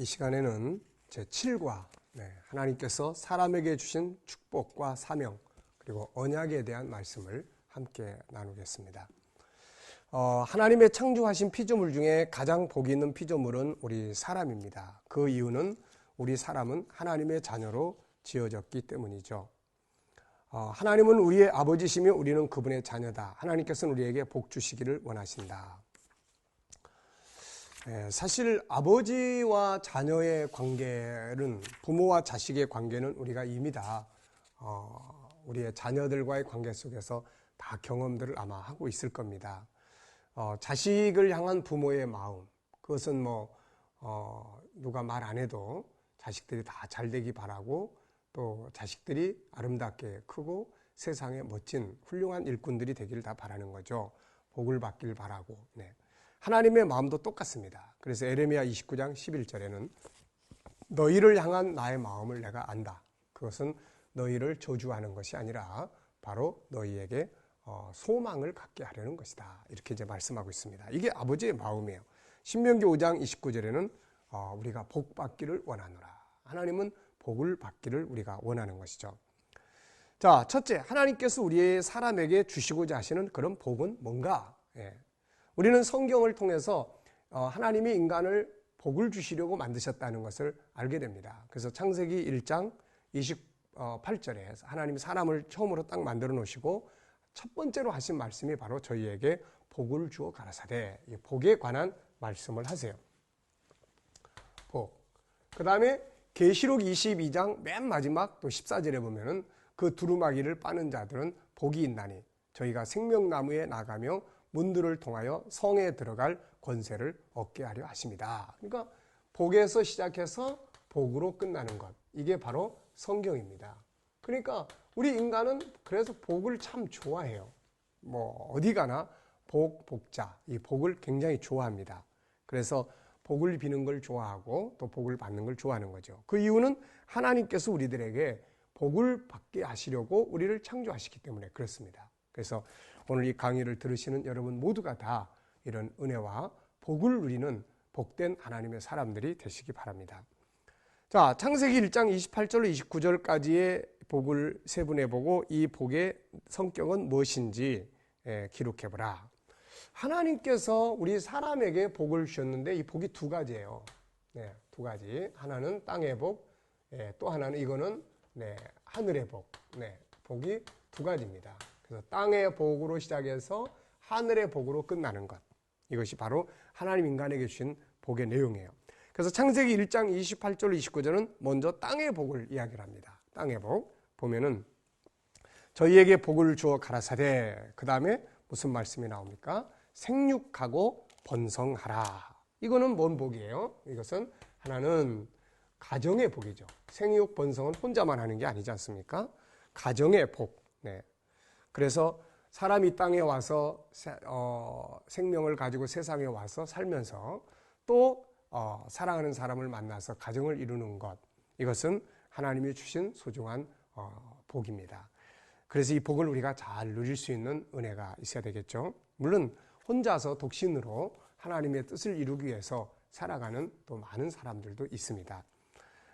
이 시간에는 제 7과 하나님께서 사람에게 주신 축복과 사명 그리고 언약에 대한 말씀을 함께 나누겠습니다. 어, 하나님의 창조하신 피조물 중에 가장 복이 있는 피조물은 우리 사람입니다. 그 이유는 우리 사람은 하나님의 자녀로 지어졌기 때문이죠. 어, 하나님은 우리의 아버지시며 우리는 그분의 자녀다. 하나님께서는 우리에게 복 주시기를 원하신다. 예, 사실 아버지와 자녀의 관계는 부모와 자식의 관계는 우리가 이미 다 어, 우리의 자녀들과의 관계 속에서 다 경험들을 아마 하고 있을 겁니다. 어, 자식을 향한 부모의 마음 그것은 뭐 어, 누가 말 안 해도 자식들이 다 잘 되기 바라고 또 자식들이 아름답게 크고 세상에 멋진 훌륭한 일꾼들이 되기를 다 바라는 거죠. 복을 받길 바라고. 네. 하나님의 마음도 똑같습니다. 그래서 에레미야 29장 11절에는 너희를 향한 나의 마음을 내가 안다. 그것은 너희를 저주하는 것이 아니라 바로 너희에게 어, 소망을 갖게 하려는 것이다. 이렇게 이제 말씀하고 있습니다. 이게 아버지의 마음이에요. 신명기 5장 29절에는 어, 우리가 복 받기를 원하노라. 하나님은 복을 받기를 우리가 원하는 것이죠. 자, 첫째, 하나님께서 우리의 사람에게 주시고자 하시는 그런 복은 뭔가? 예. 우리는 성경을 통해서 어, 하나님이 인간을 복을 주시려고 만드셨다는 것을 알게 됩니다. 그래서 창세기 1장 28절에 하나님이 사람을 처음으로 딱 만들어 놓으시고 첫 번째로 하신 말씀이 바로 저희에게 복을 주어 가라사대 복에 관한 말씀을 하세요. 복. 그 다음에 계시록 22장 맨 마지막 또 14절에 보면은 그 두루마기를 빠는 자들은 복이 있나니 저희가 생명나무에 나가며 문들을 통하여 성에 들어갈 권세를 얻게 하려 하십니다. 그러니까 복에서 시작해서 복으로 끝나는 것. 이게 바로 성경입니다. 그러니까 우리 인간은 그래서 복을 참 좋아해요. 뭐 어디 가나 복, 복자. 이 복을 굉장히 좋아합니다. 그래서 복을 비는 걸 좋아하고 또 복을 받는 걸 좋아하는 거죠. 그 이유는 하나님께서 우리들에게 복을 받게 하시려고 우리를 창조하시기 때문에 그렇습니다. 그래서 오늘 이 강의를 들으시는 여러분 모두가 다 이런 은혜와 복을 누리는 복된 하나님의 사람들이 되시기 바랍니다. 자, 창세기 1장 28절로 29절까지의 복을 세분해 보고 이 복의 성격은 무엇인지 예, 기록해 보라. 하나님께서 우리 사람에게 복을 주셨는데 이 복이 두 가지예요. 네, 두 가지. 하나는 땅의 복, 예, 또 하나는 이거는 네, 하늘의 복. 네, 복이 두 가지입니다. 그래서 땅의 복으로 시작해서 하늘의 복으로 끝나는 것. 이것이 바로 하나님 인간에게 주신 복의 내용이에요. 그래서 창세기 1장 28절 29절은 먼저 땅의 복을 이야기를 합니다. 땅의 복 보면은 저희에게 복을 주어 가라사대 그 다음에 무슨 말씀이 나옵니까? 생육하고 번성하라. 이거는 뭔 복이에요? 이것은 하나는 가정의 복이죠. 생육 번성은 혼자만 하는 게 아니지 않습니까? 가정의 복. 네. 그래서 사람이 땅에 와서 어, 생명을 가지고 세상에 와서 살면서 또 어, 사랑하는 사람을 만나서 가정을 이루는 것 이것은 하나님이 주신 소중한 어, 복입니다. 그래서 이 복을 우리가 잘 누릴 수 있는 은혜가 있어야 되겠죠. 물론 혼자서 독신으로 하나님의 뜻을 이루기 위해서 살아가는 또 많은 사람들도 있습니다.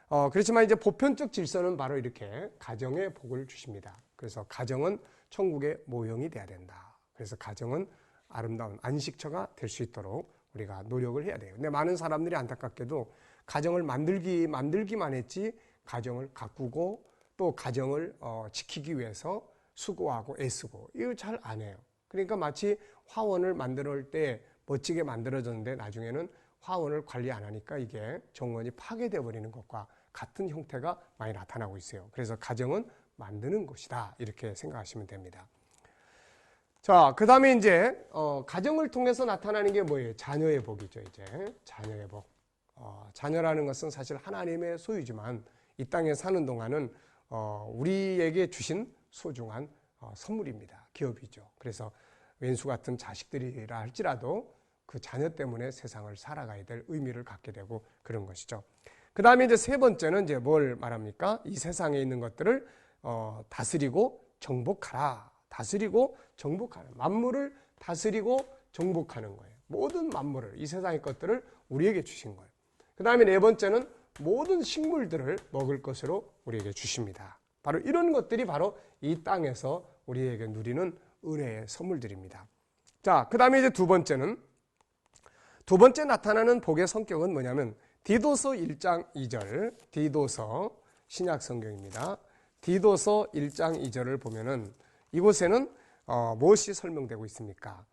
어, 그렇지만 이제 보편적 질서는 바로 이렇게 가정의 복을 주십니다. 그래서 가정은 천국의 모형이 돼야 된다. 그래서 가정은 아름다운 안식처가 될 수 있도록 우리가 노력을 해야 돼요. 근데 많은 사람들이 안타깝게도 가정을 만들기 만들기만 했지 가정을 가꾸고 또 가정을 어, 지키기 위해서 수고하고 애쓰고 이거 잘 안 해요. 그러니까 마치 화원을 만들 때 멋지게 만들어졌는데 나중에는 화원을 관리 안 하니까 이게 정원이 파괴되어 버리는 것과 같은 형태가 많이 나타나고 있어요. 그래서 가정은 만드는 것이다. 이렇게 생각하시면 됩니다. 자, 그 다음에 이제, 어, 가정을 통해서 나타나는 게 뭐예요? 자녀의 복이죠, 이제. 자녀의 복. 어, 자녀라는 것은 사실 하나님의 소유지만 이 땅에 사는 동안은 어, 우리에게 주신 소중한 어, 선물입니다. 기업이죠. 그래서 왼수 같은 자식들이라 할지라도 그 자녀 때문에 세상을 살아가야 될 의미를 갖게 되고 그런 것이죠. 그 다음에 이제 세 번째는 이제 뭘 말합니까? 이 세상에 있는 것들을 어, 다스리고 정복하라. 다스리고 정복하는 만물을 다스리고 정복하는 거예요. 모든 만물을 이 세상의 것들을 우리에게 주신 거예요. 그 다음에 네 번째는 모든 식물들을 먹을 것으로 우리에게 주십니다. 바로 이런 것들이 바로 이 땅에서 우리에게 누리는 은혜의 선물들입니다. 자, 그 다음에 이제 두 번째는 두 번째 나타나는 복의 성격은 뭐냐면 디도서 1장 2절, 디도서 신약 성경입니다. 디도서 1장 2절을 보면은 이곳에는 어, 무엇이 설명되고 있습니까?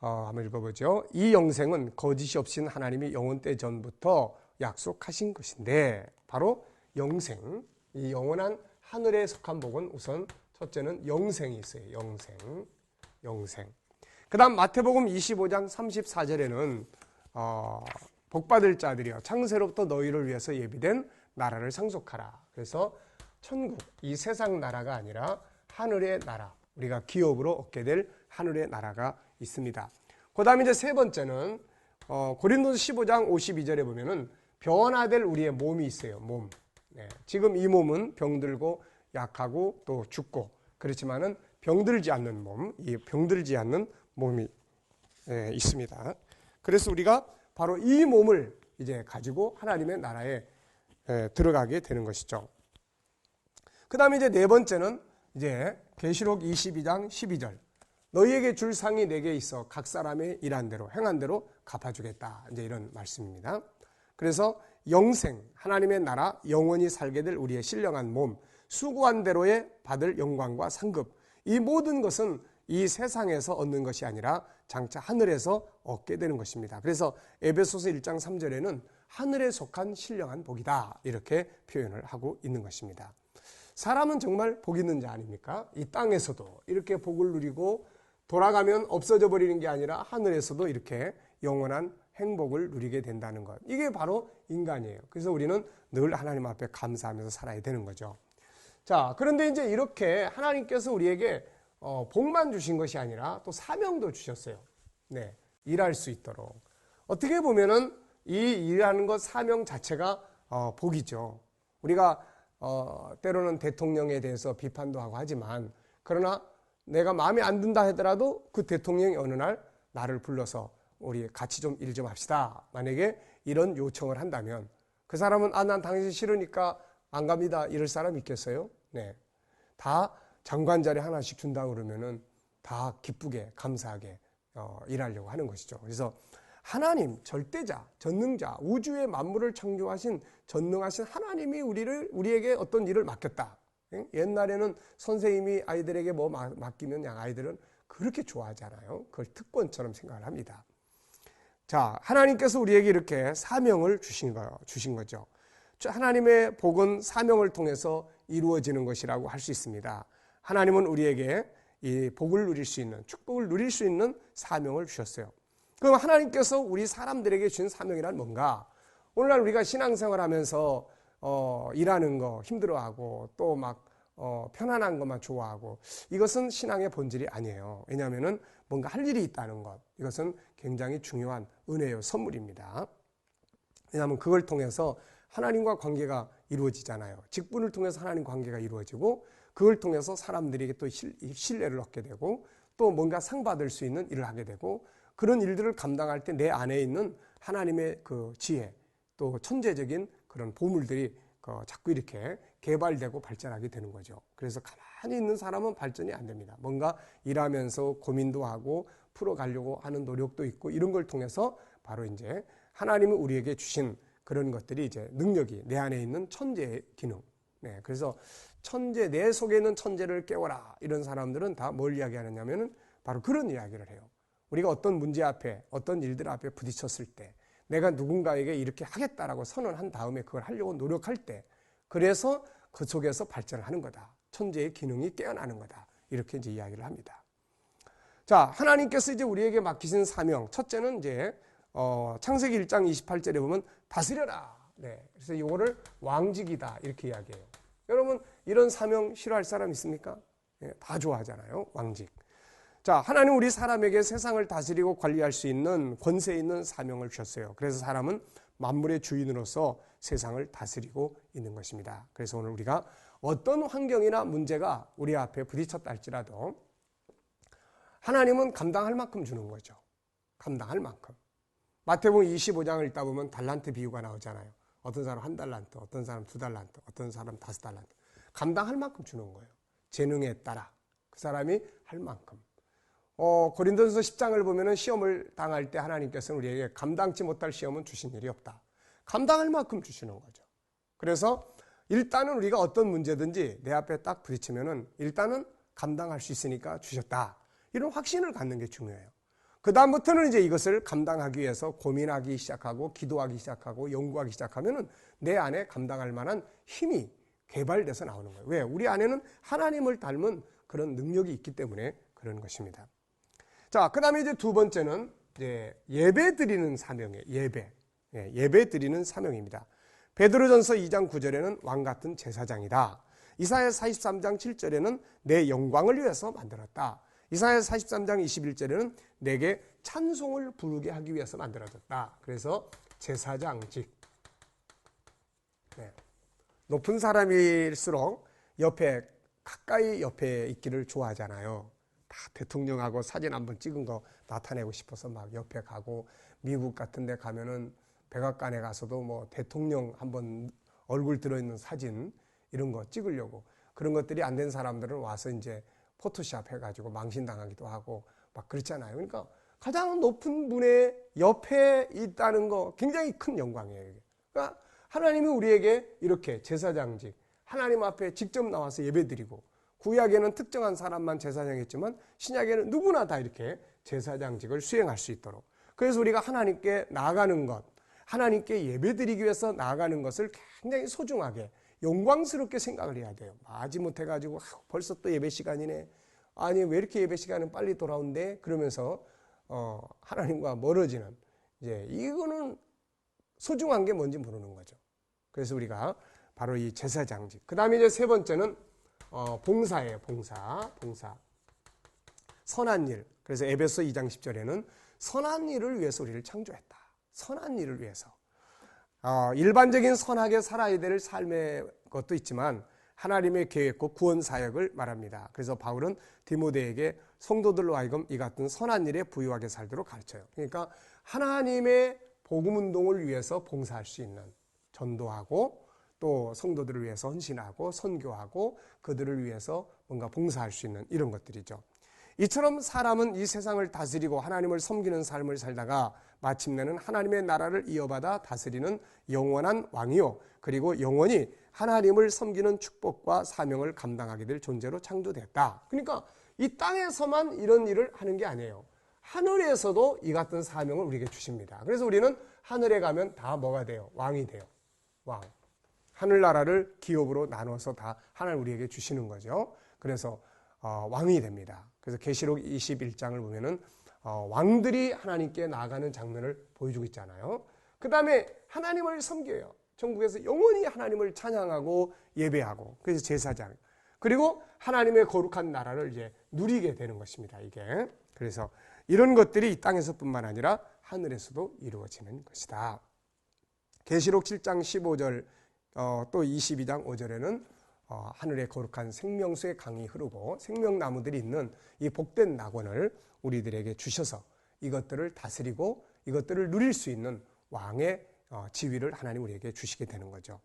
어, 한번 읽어보죠. 이 영생은 거짓이 없인 하나님이 영원 때 전부터 약속하신 것인데 바로 영생, 이 영원한 하늘에 속한 복은 우선 첫째는 영생이 있어요. 영생, 영생. 그 다음 마태복음 25장 34절에는 어, 복받을 자들이여 창세로부터 너희를 위해서 예비된 나라를 상속하라. 그래서 천국, 이 세상 나라가 아니라 하늘의 나라, 우리가 기업으로 얻게 될 하늘의 나라가 있습니다. 그 다음에 이제 세 번째는 어, 고린도서 15장 52절에 보면은 변화될 우리의 몸이 있어요. 몸. 네. 지금 이 몸은 병들고 약하고 또 죽고 그렇지만은 병들지 않는 몸, 이 병들지 않는 몸이 예, 있습니다. 그래서 우리가 바로 이 몸을 이제 가지고 하나님의 나라에 예, 들어가게 되는 것이죠. 그 다음에 이제 네 번째는 이제 계시록 22장 12절. 너희에게 줄 상이 내게 있어 각 사람의 일한 대로 행한 대로 갚아주겠다. 이제 이런 말씀입니다. 그래서 영생, 하나님의 나라, 영원히 살게 될 우리의 신령한 몸, 수고한 대로의 받을 영광과 상급, 이 모든 것은 이 세상에서 얻는 것이 아니라 장차 하늘에서 얻게 되는 것입니다. 그래서 에베소서 1장 3절에는 하늘에 속한 신령한 복이다. 이렇게 표현을 하고 있는 것입니다. 사람은 정말 복 있는 자 아닙니까? 이 땅에서도 이렇게 복을 누리고 돌아가면 없어져 버리는 게 아니라 하늘에서도 이렇게 영원한 행복을 누리게 된다는 것. 이게 바로 인간이에요. 그래서 우리는 늘 하나님 앞에 감사하면서 살아야 되는 거죠. 자, 그런데 이제 이렇게 하나님께서 우리에게 어, 복만 주신 것이 아니라 또 사명도 주셨어요. 네. 일할 수 있도록. 어떻게 보면은 이 일하는 것 사명 자체가 어, 복이죠. 우리가 어, 때로는 대통령에 대해서 비판도 하고 하지만 그러나 내가 마음에 안 든다 하더라도 그 대통령이 어느 날 나를 불러서 우리 같이 좀일좀 합시다. 만약에 이런 요청을 한다면 그 사람은 아, 난 당신 싫으니까 안 갑니다. 이럴 사람 있겠어요? 네. 다 장관 자리 하나씩 준다 그러면은 다 기쁘게 감사하게 어, 일하려고 하는 것이죠. 그래서 하나님 절대자, 전능자, 우주의 만물을 창조하신 전능하신 하나님이 우리를 우리에게 어떤 일을 맡겼다. 옛날에는 선생님이 아이들에게 뭐 맡기면 양 아이들은 그렇게 좋아하잖아요. 그걸 특권처럼 생각을 합니다. 자, 하나님께서 우리에게 이렇게 사명을 주신 거 주신 거죠. 하나님의 복은 사명을 통해서 이루어지는 것이라고 할 수 있습니다. 하나님은 우리에게 이 복을 누릴 수 있는 축복을 누릴 수 있는 사명을 주셨어요. 그럼 하나님께서 우리 사람들에게 주신 사명이란 뭔가? 오늘날 우리가 신앙생활 하면서 어, 일하는 거 힘들어하고 또막 어, 편안한 것만 좋아하고 이것은 신앙의 본질이 아니에요. 왜냐하면은 뭔가 할 일이 있다는 것 이것은 굉장히 중요한 은혜요 선물입니다. 왜냐하면 그걸 통해서 하나님과 관계가 이루어지잖아요. 직분을 통해서 하나님 관계가 이루어지고 그걸 통해서 사람들에게 또 신뢰를 얻게 되고 또 뭔가 상 받을 수 있는 일을 하게 되고 그런 일들을 감당할 때 내 안에 있는 하나님의 그 지혜 또 천재적인 그런 보물들이 그 자꾸 이렇게 개발되고 발전하게 되는 거죠. 그래서 가만히 있는 사람은 발전이 안 됩니다. 뭔가 일하면서 고민도 하고 풀어가려고 하는 노력도 있고 이런 걸 통해서 바로 이제 하나님이 우리에게 주신 그런 것들이 이제 능력이 내 안에 있는 천재의 기능. 네, 그래서 천재, 내 속에 있는 천재를 깨워라. 이런 사람들은 다 뭘 이야기하느냐면은 바로 그런 이야기를 해요. 우리가 어떤 문제 앞에, 어떤 일들 앞에 부딪혔을 때, 내가 누군가에게 이렇게 하겠다라고 선언한 다음에 그걸 하려고 노력할 때, 그래서 그 속에서 발전을 하는 거다. 천재의 기능이 깨어나는 거다. 이렇게 이제 이야기를 합니다. 자, 하나님께서 이제 우리에게 맡기신 사명. 첫째는 이제 어, 창세기 1장 28절에 보면 다스려라. 네. 그래서 이거를 왕직이다. 이렇게 이야기해요. 여러분, 이런 사명 싫어할 사람 있습니까? 네, 다 좋아하잖아요. 왕직. 자, 하나님 우리 사람에게 세상을 다스리고 관리할 수 있는 권세 있는 사명을 주셨어요. 그래서 사람은 만물의 주인으로서 세상을 다스리고 있는 것입니다. 그래서 오늘 우리가 어떤 환경이나 문제가 우리 앞에 부딪혔다 할지라도 하나님은 감당할 만큼 주는 거죠. 감당할 만큼. 마태복음 25장을 읽다 보면 달란트 비유가 나오잖아요. 어떤 사람 한 달란트, 어떤 사람 두 달란트, 어떤 사람 다섯 달란트. 감당할 만큼 주는 거예요. 재능에 따라 그 사람이 할 만큼. 어, 고린도전서 10장을 보면은 시험을 당할 때 하나님께서는 우리에게 감당치 못할 시험은 주신 일이 없다. 감당할 만큼 주시는 거죠. 그래서 일단은 우리가 어떤 문제든지 내 앞에 딱 부딪히면은 일단은 감당할 수 있으니까 주셨다. 이런 확신을 갖는 게 중요해요. 그다음부터는 이제 이것을 감당하기 위해서 고민하기 시작하고 기도하기 시작하고 연구하기 시작하면은 내 안에 감당할 만한 힘이 개발돼서 나오는 거예요. 왜? 우리 안에는 하나님을 닮은 그런 능력이 있기 때문에 그런 것입니다. 자, 그 다음에 이제 두 번째는 이제 예배 드리는 사명이에요. 예배. 예, 예배 드리는 사명입니다. 베드로전서 2장 9절에는 왕 같은 제사장이다. 이사야 43장 7절에는 내 영광을 위해서 만들었다. 이사야 43장 21절에는 내게 찬송을 부르게 하기 위해서 만들어졌다. 그래서 제사장직. 네. 높은 사람일수록 옆에 가까이 옆에 있기를 좋아하잖아요. 다 대통령하고 사진 한번 찍은 거 나타내고 싶어서 막 옆에 가고 미국 같은 데 가면은 백악관에 가서도 뭐 대통령 한번 얼굴 들어있는 사진 이런 거 찍으려고 그런 것들이 안 된 사람들은 와서 이제 포토샵 해가지고 망신당하기도 하고 막 그렇잖아요. 그러니까 가장 높은 분의 옆에 있다는 거 굉장히 큰 영광이에요. 그러니까 하나님이 우리에게 이렇게 제사장직, 하나님 앞에 직접 나와서 예배드리고 구약에는 특정한 사람만 제사장했지만 신약에는 누구나 다 이렇게 제사장직을 수행할 수 있도록 그래서 우리가 하나님께 나아가는 것, 하나님께 예배드리기 위해서 나아가는 것을 굉장히 소중하게 영광스럽게 생각을 해야 돼요. 마지 못해 가지고 벌써 또 예배 시간이네. 아니 왜 이렇게 예배 시간은 빨리 돌아온대? 그러면서 어, 하나님과 멀어지는 이제 이거는 소중한 게 뭔지 모르는 거죠. 그래서 우리가 바로 이 제사장직. 그 다음에 이제 세 번째는 어, 봉사예요. 봉사, 봉사. 선한 일. 그래서 에베소 2장 10절에는 선한 일을 위해서 우리를 창조했다. 선한 일을 위해서. 어, 일반적인 선하게 살아야 될 삶의 것도 있지만 하나님의 계획과 구원 사역을 말합니다. 그래서 바울은 디모데에게 성도들로 하여금 이 같은 선한 일에 부유하게 살도록 가르쳐요. 그러니까 하나님의 복음 운동을 위해서 봉사할 수 있는 전도하고 또 성도들을 위해서 헌신하고 선교하고 그들을 위해서 뭔가 봉사할 수 있는 이런 것들이죠. 이처럼 사람은 이 세상을 다스리고 하나님을 섬기는 삶을 살다가 마침내는 하나님의 나라를 이어받아 다스리는 영원한 왕이요. 그리고 영원히 하나님을 섬기는 축복과 사명을 감당하게 될 존재로 창조됐다. 그러니까 이 땅에서만 이런 일을 하는 게 아니에요. 하늘에서도 이 같은 사명을 우리에게 주십니다. 그래서 우리는 하늘에 가면 다 뭐가 돼요? 왕이 돼요. 왕. 하늘나라를 기업으로 나눠서 다 하나님 우리에게 주시는 거죠. 그래서 어, 왕이 됩니다. 그래서 계시록 21장을 보면은 어, 왕들이 하나님께 나아가는 장면을 보여주고 있잖아요. 그 다음에 하나님을 섬겨요. 천국에서 영원히 하나님을 찬양하고 예배하고 그래서 제사장 그리고 하나님의 거룩한 나라를 이제 누리게 되는 것입니다. 이게 그래서 이런 것들이 이 땅에서뿐만 아니라 하늘에서도 이루어지는 것이다. 계시록 7장 15절 어, 또 22장 5절에는 어, 하늘의 거룩한 생명수의 강이 흐르고 생명나무들이 있는 이 복된 낙원을 우리들에게 주셔서 이것들을 다스리고 이것들을 누릴 수 있는 왕의 어, 지위를 하나님 우리에게 주시게 되는 거죠.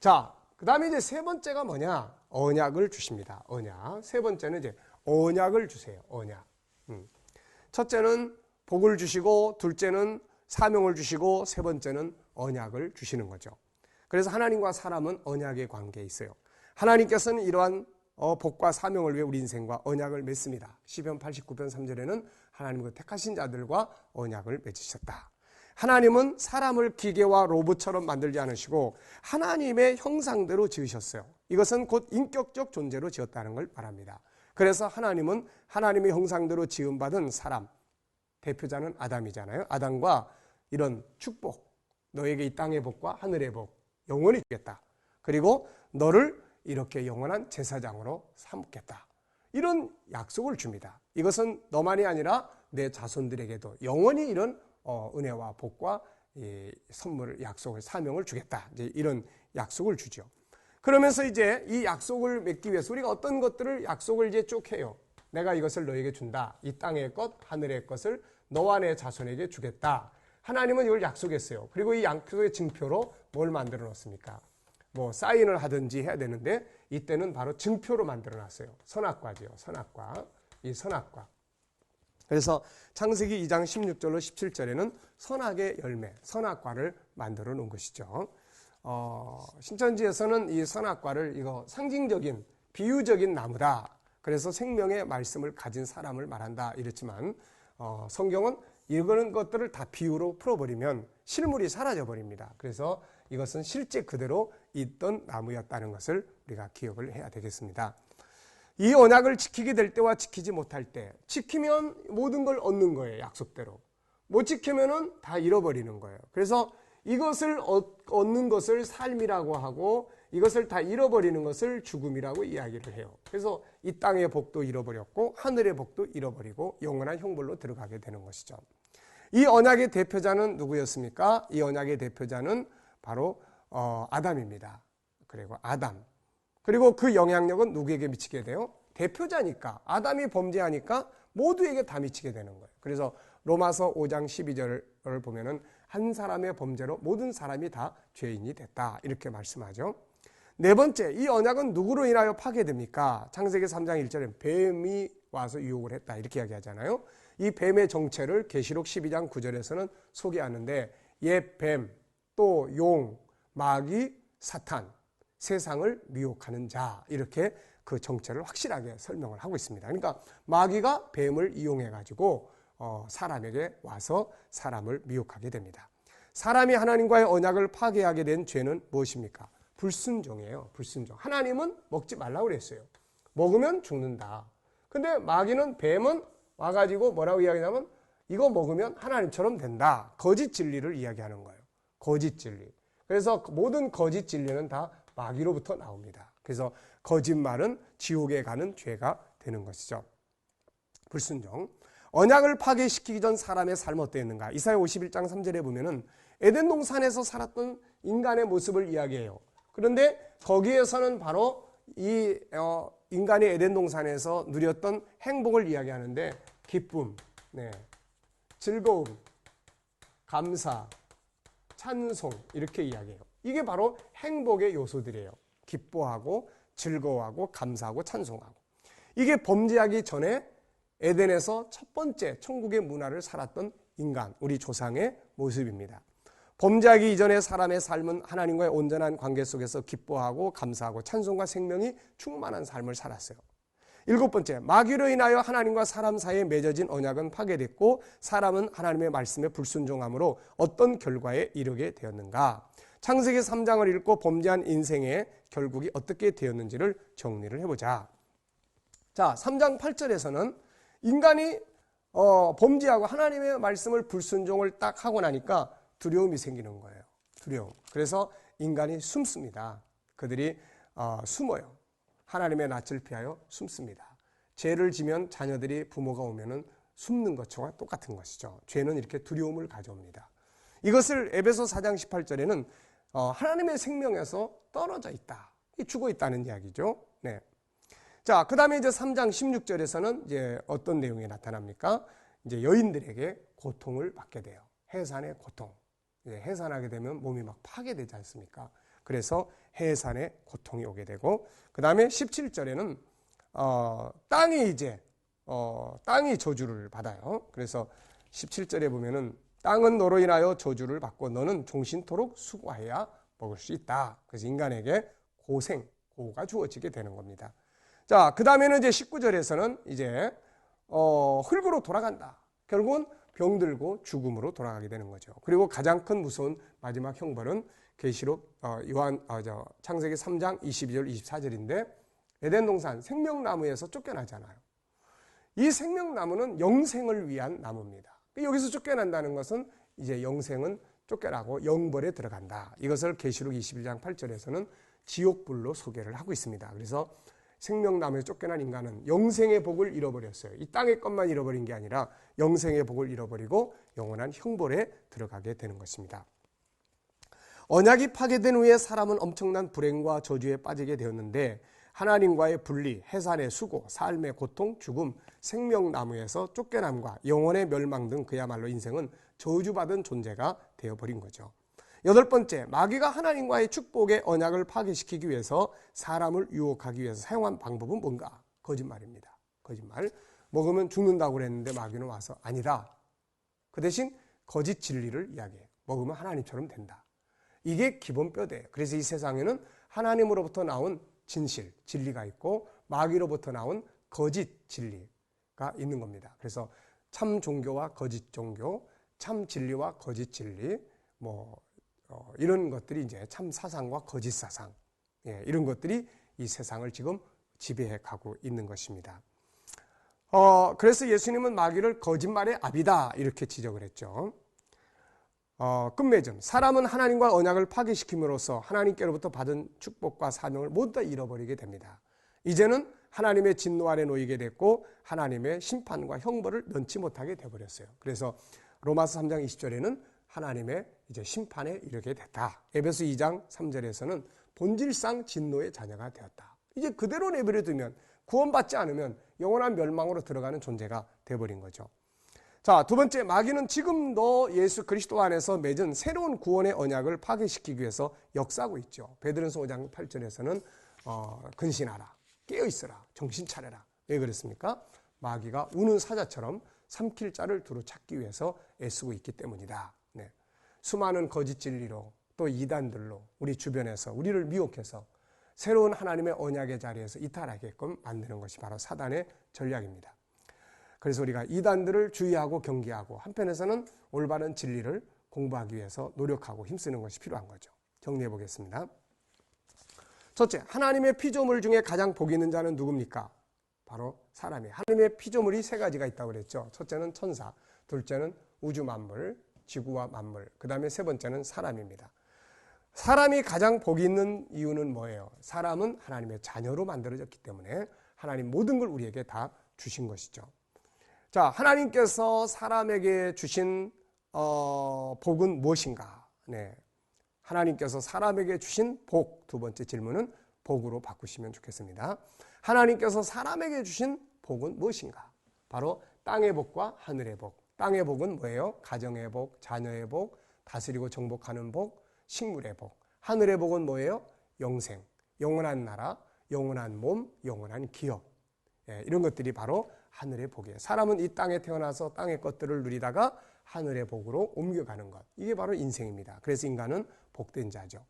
자, 그 다음에 이제 세 번째가 뭐냐? 언약을 주십니다. 언약. 세 번째는 이제 언약을 주세요. 언약. 음. 첫째는 복을 주시고, 둘째는 사명을 주시고, 세 번째는 언약을 주시는 거죠. 그래서 하나님과 사람은 언약의 관계에 있어요. 하나님께서는 이러한 어, 복과 사명을 위해 우리 인생과 언약을 맺습니다. 시편 89편 3절에는 하나님 그 택하신 자들과 언약을 맺으셨다. 하나님은 사람을 기계와 로봇처럼 만들지 않으시고 하나님의 형상대로 지으셨어요. 이것은 곧 인격적 존재로 지었다는 걸 말합니다. 그래서 하나님은 하나님의 형상대로 지음받은 사람, 대표자는 아담이잖아요. 아담과 이런 축복, 너에게 이 땅의 복과 하늘의 복, 영원히 주겠다. 그리고 너를 이렇게 영원한 제사장으로 삼겠다. 이런 약속을 줍니다. 이것은 너만이 아니라 내 자손들에게도 영원히 이런 어, 은혜와 복과 선물을 약속을 사명을 주겠다. 이제 이런 약속을 주죠. 그러면서 이제 이 약속을 맺기 위해서 우리가 어떤 것들을 약속을 이제 쭉 해요. 내가 이것을 너에게 준다. 이 땅의 것, 하늘의 것을 너와 내 자손에게 주겠다. 하나님은 이걸 약속했어요. 그리고 이 약속의 증표로 뭘 만들어 놓습니까? 뭐 사인을 하든지 해야 되는데 이때는 바로 증표로 만들어 놨어요. 선악과지요. 선악과. 이 선악과. 그래서 창세기 2장 16절로 17절에는 선악의 열매, 선악과를 만들어 놓은 것이죠. 어, 신천지에서는 이 선악과를 이거 상징적인 비유적인 나무다. 그래서 생명의 말씀을 가진 사람을 말한다. 이랬지만 어, 성경은 이런 것들을 다 비유로 풀어버리면 실물이 사라져 버립니다. 그래서 이것은 실제 그대로 있던 나무였다는 것을 우리가 기억을 해야 되겠습니다. 이 언약을 지키게 될 때와 지키지 못할 때, 지키면 모든 걸 얻는 거예요, 약속대로. 못 지키면은 다 잃어버리는 거예요. 그래서 이것을 얻는 것을 삶이라고 하고 이것을 다 잃어버리는 것을 죽음이라고 이야기를 해요. 그래서 이 땅의 복도 잃어버렸고 하늘의 복도 잃어버리고 영원한 형벌로 들어가게 되는 것이죠. 이 언약의 대표자는 누구였습니까? 이 언약의 대표자는 바로 어, 아담입니다. 그리고 아담. 그리고 그 영향력은 누구에게 미치게 돼요? 대표자니까 아담이 범죄하니까 모두에게 다 미치게 되는 거예요. 그래서 로마서 5장 12절을 보면은 한 사람의 범죄로 모든 사람이 다 죄인이 됐다. 이렇게 말씀하죠. 네 번째, 이 언약은 누구로 인하여 파괴됩니까? 창세기 3장 1절에 뱀이 와서 유혹을 했다. 이렇게 이야기하잖아요. 이 뱀의 정체를 계시록 12장 9절에서는 소개하는데 옛 뱀, 또 용, 마귀, 사탄, 세상을 미혹하는 자 이렇게 그 정체를 확실하게 설명을 하고 있습니다. 그러니까 마귀가 뱀을 이용해 가지고 어, 사람에게 와서 사람을 미혹하게 됩니다. 사람이 하나님과의 언약을 파괴하게 된 죄는 무엇입니까? 불순종이에요. 불순종. 하나님은 먹지 말라고 그랬어요. 먹으면 죽는다. 근데 마귀는 뱀은 와가지고 뭐라고 이야기하냐면 이거 먹으면 하나님처럼 된다. 거짓 진리를 이야기하는 거예요. 거짓 진리. 그래서 모든 거짓 진리는 다 마귀로부터 나옵니다. 그래서 거짓말은 지옥에 가는 죄가 되는 것이죠. 불순종. 언약을 파괴시키기 전 사람의 삶 어땠는가? 이사야 51장 3절에 보면은 에덴 동산에서 살았던 인간의 모습을 이야기해요. 그런데 거기에서는 바로 이 어, 인간이 에덴 동산에서 누렸던 행복을 이야기하는데 기쁨, 네, 즐거움, 감사, 찬송 이렇게 이야기해요. 이게 바로 행복의 요소들이에요. 기뻐하고 즐거워하고 감사하고 찬송하고. 이게 범죄하기 전에 에덴에서 첫 번째 천국의 문화를 살았던 인간, 우리 조상의 모습입니다. 범죄하기 이전의 사람의 삶은 하나님과의 온전한 관계 속에서 기뻐하고 감사하고 찬송과 생명이 충만한 삶을 살았어요. 일곱 번째, 마귀로 인하여 하나님과 사람 사이에 맺어진 언약은 파괴됐고 사람은 하나님의 말씀에 불순종함으로 어떤 결과에 이르게 되었는가? 창세기 3장을 읽고 범죄한 인생의 결국이 어떻게 되었는지를 정리를 해보자. 자, 3장 8절에서는 인간이 어, 범죄하고 하나님의 말씀을 불순종을 딱 하고 나니까 두려움이 생기는 거예요. 두려움. 그래서 인간이 숨습니다. 그들이 어, 숨어요. 하나님의 낯을 피하여 숨습니다. 죄를 지면 자녀들이 부모가 오면은 숨는 것과 똑같은 것이죠. 죄는 이렇게 두려움을 가져옵니다. 이것을 에베소 4장 18절에는 어, 하나님의 생명에서 떨어져 있다. 죽어 있다는 이야기죠. 네. 자, 그 다음에 이제 3장 16절에서는 이제 어떤 내용이 나타납니까? 이제 여인들에게 고통을 받게 돼요. 해산의 고통. 해산하게 되면 몸이 막 파괴되지 않습니까? 그래서 해산의 고통이 오게 되고, 그 다음에 17절에는, 어, 땅이 이제, 어, 땅이 저주를 받아요. 그래서 17절에 보면은 땅은 너로 인하여 저주를 받고 너는 종신토록 수고해야 먹을 수 있다. 그래서 인간에게 고생, 고가 주어지게 되는 겁니다. 자, 그 다음에는 이제 19절에서는 이제, 어, 흙으로 돌아간다. 결국은 병들고 죽음으로 돌아가게 되는 거죠. 그리고 가장 큰 무서운 마지막 형벌은 계시록 어, 요한 어, 저 창세기 3장 22절 24절인데 에덴 동산 생명나무에서 쫓겨나잖아요. 이 생명나무는 영생을 위한 나무입니다. 여기서 쫓겨난다는 것은 이제 영생은 쫓겨나고 영벌에 들어간다. 이것을 계시록 21장 8절에서는 지옥불로 소개를 하고 있습니다. 그래서 생명나무에 쫓겨난 인간은 영생의 복을 잃어버렸어요. 이 땅의 것만 잃어버린 게 아니라 영생의 복을 잃어버리고 영원한 형벌에 들어가게 되는 것입니다. 언약이 파괴된 후에 사람은 엄청난 불행과 저주에 빠지게 되었는데 하나님과의 분리, 해산의 수고, 삶의 고통, 죽음, 생명나무에서 쫓겨남과 영혼의 멸망 등 그야말로 인생은 저주받은 존재가 되어버린 거죠. 여덟 번째, 마귀가 하나님과의 축복의 언약을 파괴시키기 위해서 사람을 유혹하기 위해서 사용한 방법은 뭔가? 거짓말입니다. 거짓말. 먹으면 죽는다고 그랬는데 마귀는 와서 아니다. 그 대신 거짓 진리를 이야기해. 먹으면 하나님처럼 된다. 이게 기본 뼈대예요. 그래서 이 세상에는 하나님으로부터 나온 진실, 진리가 있고 마귀로부터 나온 거짓 진리가 있는 겁니다. 그래서 참 종교와 거짓 종교, 참 진리와 거짓 진리, 뭐 어, 이런 것들이 이제 참 사상과 거짓 사상, 예, 이런 것들이 이 세상을 지금 지배해 가고 있는 것입니다. 어, 그래서 예수님은 마귀를 거짓말의 압이다 이렇게 지적을 했죠. 어, 끝맺음. 사람은 하나님과 언약을 파괴시킴으로써 하나님께로부터 받은 축복과 사명을 모두 다 잃어버리게 됩니다. 이제는 하나님의 진노 아래 놓이게 됐고 하나님의 심판과 형벌을 면치 못하게 되어버렸어요. 그래서 로마서 3장 20절에는 하나님의 이제 심판에 이르게 됐다. 에베소 2장 3절에서는 본질상 진노의 자녀가 되었다. 이제 그대로 내버려 두면 구원받지 않으면 영원한 멸망으로 들어가는 존재가 되어버린 거죠. 자, 두 번째, 마귀는 지금도 예수 그리스도 안에서 맺은 새로운 구원의 언약을 파괴시키기 위해서 역사하고 있죠. 베드로서 5장 8절에서는 어, 근신하라, 깨어있으라, 정신 차려라. 왜 그랬습니까? 마귀가 우는 사자처럼 삼킬 자를 두루 찾기 위해서 애쓰고 있기 때문이다. 네. 수많은 거짓 진리로 또 이단들로 우리 주변에서 우리를 미혹해서 새로운 하나님의 언약의 자리에서 이탈하게끔 만드는 것이 바로 사단의 전략입니다. 그래서 우리가 이단들을 주의하고 경계하고 한편에서는 올바른 진리를 공부하기 위해서 노력하고 힘쓰는 것이 필요한 거죠. 정리해 보겠습니다. 첫째, 하나님의 피조물 중에 가장 복 있는 자는 누굽니까? 바로 사람이. 하나님의 피조물이 세 가지가 있다고 그랬죠. 첫째는 천사, 둘째는 우주 만물, 지구와 만물, 그 다음에 세 번째는 사람입니다. 사람이 가장 복이 있는 이유는 뭐예요? 사람은 하나님의 자녀로 만들어졌기 때문에 하나님 모든 걸 우리에게 다 주신 것이죠. 자, 하나님께서 사람에게 주신 어, 복은 무엇인가? 네. 하나님께서 사람에게 주신 복, 두 번째 질문은 복으로 바꾸시면 좋겠습니다. 하나님께서 사람에게 주신 복은 무엇인가? 바로 땅의 복과 하늘의 복. 땅의 복은 뭐예요? 가정의 복, 자녀의 복, 다스리고 정복하는 복, 식물의 복. 하늘의 복은 뭐예요? 영생, 영원한 나라, 영원한 몸, 영원한 기업. 예, 이런 것들이 바로 하늘의 복이에요. 사람은 이 땅에 태어나서 땅의 것들을 누리다가 하늘의 복으로 옮겨가는 것. 이게 바로 인생입니다. 그래서 인간은 복된 자죠.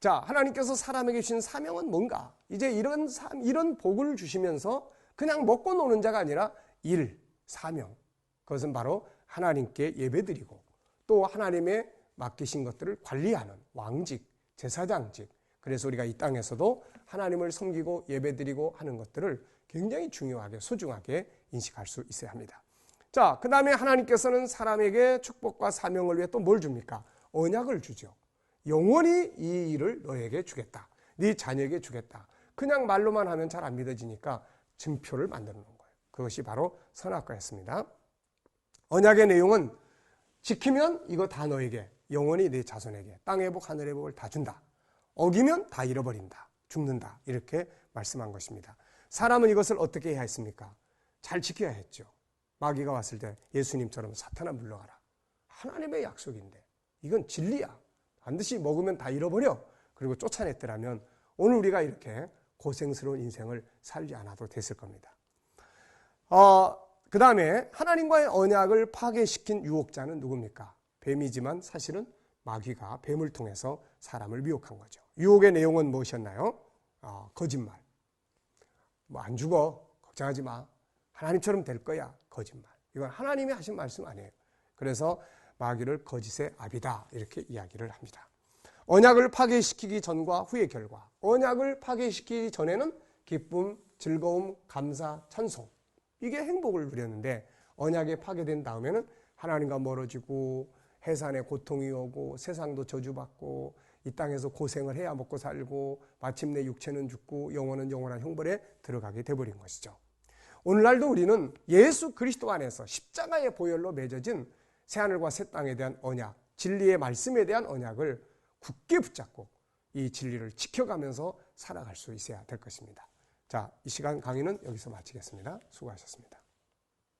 자, 하나님께서 사람에게 주신 사명은 뭔가? 이제 이런, 이런 복을 주시면서 그냥 먹고 노는 자가 아니라 일, 사명. 그것은 바로 하나님께 예배드리고 또 하나님의 맡기신 것들을 관리하는 왕직, 제사장직. 그래서 우리가 이 땅에서도 하나님을 섬기고 예배드리고 하는 것들을 굉장히 중요하게 소중하게 인식할 수 있어야 합니다. 자, 그 다음에 하나님께서는 사람에게 축복과 사명을 위해 또 뭘 줍니까? 언약을 주죠. 영원히 이 일을 너에게 주겠다. 네 자녀에게 주겠다. 그냥 말로만 하면 잘 안 믿어지니까 증표를 만드는 거예요. 그것이 바로 선악과였습니다. 언약의 내용은 지키면 이거 다 너에게 영원히 내 자손에게 땅의 복 하늘의 복을 다 준다. 어기면 다 잃어버린다. 죽는다. 이렇게 말씀한 것입니다. 사람은 이것을 어떻게 해야 했습니까? 잘 지켜야 했죠. 마귀가 왔을 때 예수님처럼 사탄아 물러가라. 하나님의 약속인데 이건 진리야. 반드시 먹으면 다 잃어버려. 그리고 쫓아냈더라면 오늘 우리가 이렇게 고생스러운 인생을 살지 않아도 됐을 겁니다. 어, 그 다음에 하나님과의 언약을 파괴시킨 유혹자는 누굽니까? 뱀이지만 사실은 마귀가 뱀을 통해서 사람을 미혹한 거죠. 유혹의 내용은 무엇이었나요? 어, 거짓말. 뭐 안 죽어. 걱정하지 마. 하나님처럼 될 거야. 거짓말. 이건 하나님이 하신 말씀 아니에요. 그래서 마귀를 거짓의 압이다. 이렇게 이야기를 합니다. 언약을 파괴시키기 전과 후의 결과. 언약을 파괴시키기 전에는 기쁨, 즐거움, 감사, 찬송. 이게 행복을 누렸는데 언약이 파괴된 다음에는 하나님과 멀어지고 해산의 고통이 오고 세상도 저주받고 이 땅에서 고생을 해야 먹고 살고 마침내 육체는 죽고 영혼은 영원한 형벌에 들어가게 돼버린 것이죠. 오늘날도 우리는 예수 그리스도 안에서 십자가의 보혈로 맺어진 새하늘과 새 땅에 대한 언약, 진리의 말씀에 대한 언약을 굳게 붙잡고 이 진리를 지켜가면서 살아갈 수 있어야 될 것입니다. 자, 이 시간 강의는 여기서 마치겠습니다. 수고하셨습니다.